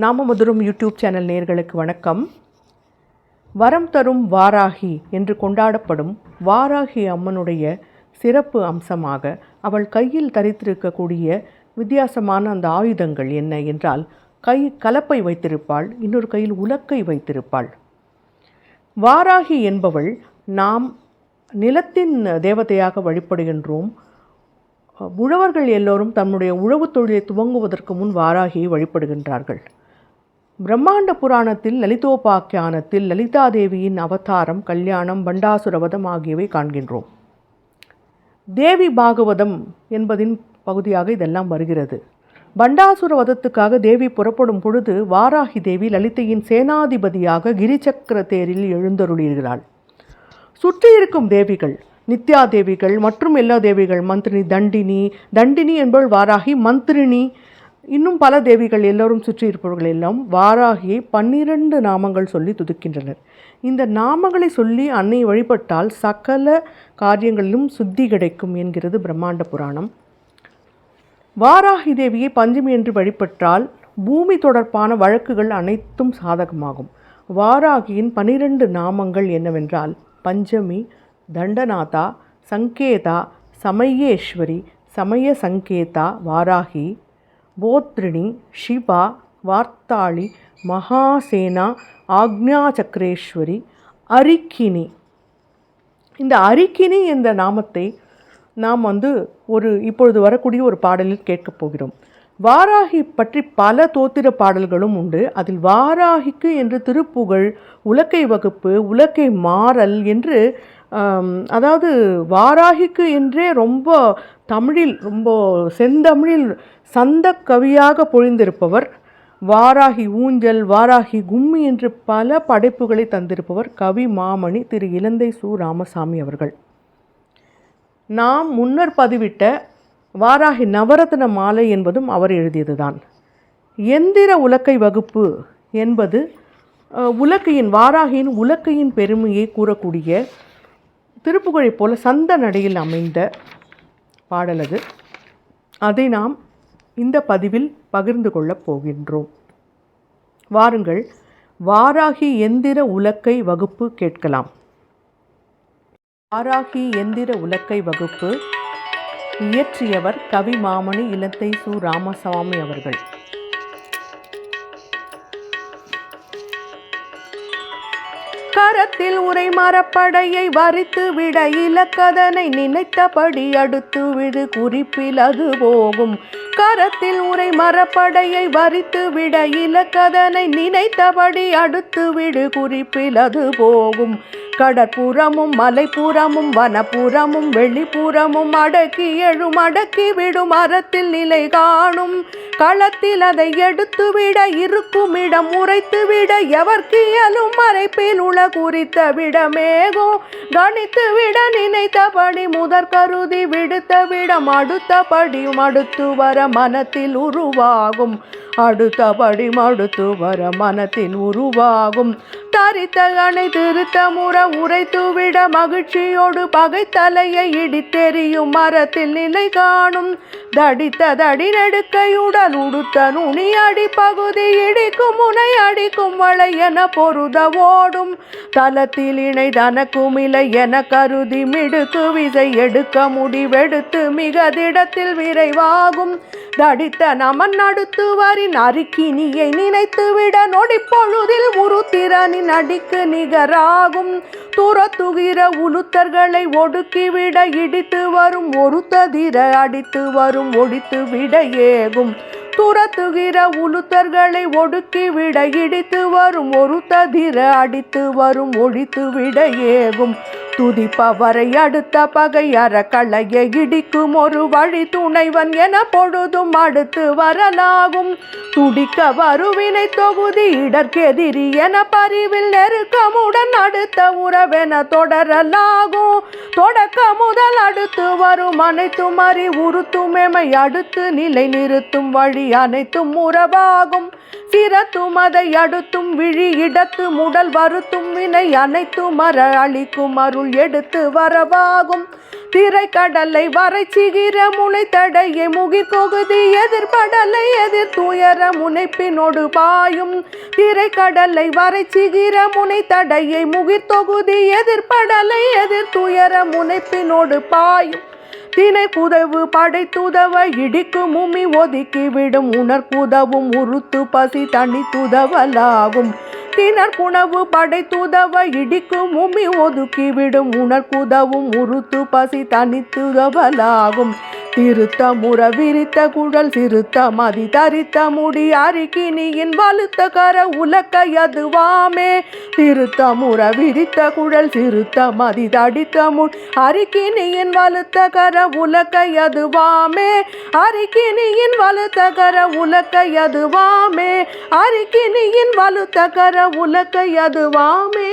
நாமமதுரம் YouTube channel நேர்களுக்கு வணக்கம். வரம் தரும் வாராகி என்று கொண்டாடப்படும் வாராகி அம்மனுடைய சிறப்பு அம்சமாக அவள் கையில் தரித்திருக்கக்கூடிய வித்தியாசமான அந்த ஆயுதங்கள் என்ன என்றால் கை கலப்பை வைத்திருப்பாள் இன்னொரு கையில் உலக்கை வைத்திருப்பாள். வாராகி என்பவள் நாம் நிலத்தின் தேவதையாக வழிபடுகின்றோம். உழவர்கள் எல்லோரும் தன்னுடைய உழவுத் தொழிலை துவங்குவதற்கு முன் வாராகியை வழிபடுகின்றார்கள். பிரம்மாண்ட புராணத்தில் லலிதோபாக்கியானத்தில் லலிதாதேவியின் அவதாரம் கல்யாணம் பண்டாசுரவதம் ஆகியவை காண்கின்றோம். தேவி பாகவதம் என்பதின் பகுதியாக இதெல்லாம் வருகிறது. பண்டாசுர வதத்துக்காக தேவி புறப்படும் பொழுது வாராகி தேவி லலிதையின் சேனாதிபதியாக கிரிச்சக்கர தேரில் எழுந்தருளியிருக்கிறாள் சுற்றி இருக்கும் தேவிகள் நித்யா தேவிகள் மற்றும் எல்லா தேவிகள் மந்திரினி தண்டினி தண்டினி என்பவள் வாராகி மந்திரினி இன்னும் பல தேவிகள் எல்லோரும் சுற்றி இருப்பவர்கள் எல்லாம் வாராகியை பன்னிரண்டு நாமங்கள் சொல்லி துதிக்கின்றனர். இந்த நாமங்களை சொல்லி அன்னை வழிபட்டால் சகல காரியங்களிலும் சுத்தி கிடைக்கும் என்கிறது பிரம்மாண்ட புராணம். வாராகி தேவியை பஞ்சமி என்று வழிபட்டால் பூமி தொடர்பான வழக்குகள் அனைத்தும் சாதகமாகும். வாராகியின் பனிரெண்டு நாமங்கள் என்னவென்றால் பஞ்சமி தண்டநாதா சங்கேதா சமயேஸ்வரி சமய சங்கேதா வாராகி போத்ரிணி சிவா வார்த்தாளி மகாசேனா ஆக்ஞா சக்கரேஸ்வரி அரிக்கினி. இந்த அரிக்கினி என்ற நாமத்தை நாம் வந்து ஒரு இப்பொழுது வரக்கூடிய ஒரு பாடலில் கேட்கப் போகிறோம். வாராகி பற்றி பல தோத்திர பாடல்களும் உண்டு. அதில் வாராகிக்கு என்று திருப்புகழ் உலக்கை வகுப்பு உலக்கை மாறல் என்று அதாவது வாராகிக்கு என்றே ரொம்ப தமிழில் ரொம்ப செந்தமிழில் சந்த கவியாக பொழிந்திருப்பவர் வாராகி ஊஞ்சல் வாராகி கும்மி என்று பல படைப்புகளை தந்திருப்பவர் கவி மாமணி திரு இலந்தை சு ராமசாமி அவர்கள். நாம் முன்னர் பதிவிட்ட வாராகி நவரத்ன மாலை என்பதும் அவர் எழுதியதுதான். எந்திர உலக்கை வகுப்பு என்பது உலக்கையின் வாராகியின் உலக்கையின் பெருமையை கூறக்கூடிய திருப்புகழை போல சந்த நடையில் அமைந்த பாடல் அது. அதை நாம் இந்த பதிவில் பகிர்ந்து கொள்ளப் போகின்றோம். வாருங்கள் வாராகி எந்திர உலக்கை வகுப்பு கேட்கலாம். வாராகி எந்திர உலக்கை வகுப்பு இயற்றியவர் கவி மாமணி இலத்தை சு. ராமசாமி அவர்கள். கரத்தில் உரை மரப்படையை வரித்து விட இலக்கதனை நினைத்தபடி அடுத்து விடு குறிப்பில் அது போகும். கரத்தில் உரை மரப்படையை வரித்து விட இலக்கதனை நினைத்தபடி அடுத்து விடு குறிப்பில் அது போகும். கடற்புறமும் மலைப்புறமும் வனப்புறமும் வெளிப்புறமும் அடக்கி எழும் அடக்கி விடும் மரத்தில் நிலை காணும். களத்தில் அதை எடுத்து விட இருக்கும் இடம் உரைத்து விட எவர்க்கு மறைப்பில் உள குறித்த விடமேகோ. கணித்து விட நினைத்தபடி முதற் கருதி விடுத்த விடம் அடுத்தபடியும் அடுத்து வர மனத்தில் உருவாகும். அடுத்தபடி மடுத்து வர மனத்தின் உருவாகும். தரித்த அணை திருத்த முற உரைத்துவிட மகிழ்ச்சியோடு பகை தலையை இடித்தெறியும் மரத்தில் நிலை காணும். தடித்த தடி நெடுக்கையுடன் உடுத்த நுனி அடி பகுதி இடிக்கும் முனை அடிக்கும் வளை என பொருத ஓடும். தளத்தில் இணை தனக்கும் இலை என கருதி மிடுக்கு விசை எடுக்க முடிவெடுத்து மிக திடத்தில் விரைவாகும். தடித்த நமன் அடுத்து வரி நறுக்கினியை நினைத்து விட நொடி பொழுதில் உருத்திரனின் அடிக்கு நிகராகும். துரத்துகிற உளுத்தர்களை ஒடுக்கிவிட இடித்து வரும் ஒரு ததிர அடித்து வரும் ஒடித்து விட ஏகும். துரத்துகிற உளுத்தர்களை ஒடுக்கி விட இடித்து வரும் ஒரு ததிர அடித்து வரும் ஒழித்து விட ஏகும் துதிப்பவரை அடுத்த பகை அறக்களையை இடிக்கும் ஒரு வழி துணைவன் என பொழுதும் அடுத்து வரலாகும். துடிக்க வருவினை தொகுதி இடர்கெதிரி என பரிவில் நெருக்கமுடன் அடுத்த உறவென தொடரலாகும். தொடக்க முதல் அடுத்து வரும் அனைத்தும் அறி உறுத்துமேமை அடுத்து நிலை நிறுத்தும் வழி அனைத்தும் உறவாகும். சிரத்தும் அதை அடுத்தும் விழி இடத்து முடல் வருத்தும். வினை அனைத்தும் மர அழிக்கும் அருள் எடுத்து வரவாகும். திரைக்கடலை வரை சிகிர முனை தடையை முகிர் எதிர்படலை எதிர் துயர முனைப்பினோடு பாயும். திரைக்கடலை வரை சிகிர முனை தடையை முகிர் தொகுதி எதிர்படலை எதிர் துயர முனைப்பினோடு பாயும். தினை புதவு படைத்துதவ இடிக்கு முமி ஒதுக்கிவிடும் உணர்குதவும் உருத்து பசி தனி துதவலாகும். தினர் புனவு படைத்துதவ இடிக்கு முமி ஒதுக்கிவிடும் உணர்குதவும் உருத்து பசி தனித்துதவலாகும் திருத்த முற விரித்த குழல் சிறுத்த மதி தரித்த முடி அரிக்கினியின் வலுத்த கர உலக்க யதுவாமே திருத்த முற விரித்த குழல் சிறுத்த மதி தடித்த முடி அரிக்கினியின் வலுத்த கர உலக்க யதுவாமே அரிக்கினியின் வலுத்த கர உலக்க யதுவாமே அரிக்கினியின் வலுத்த கர உலக்க யதுவாமே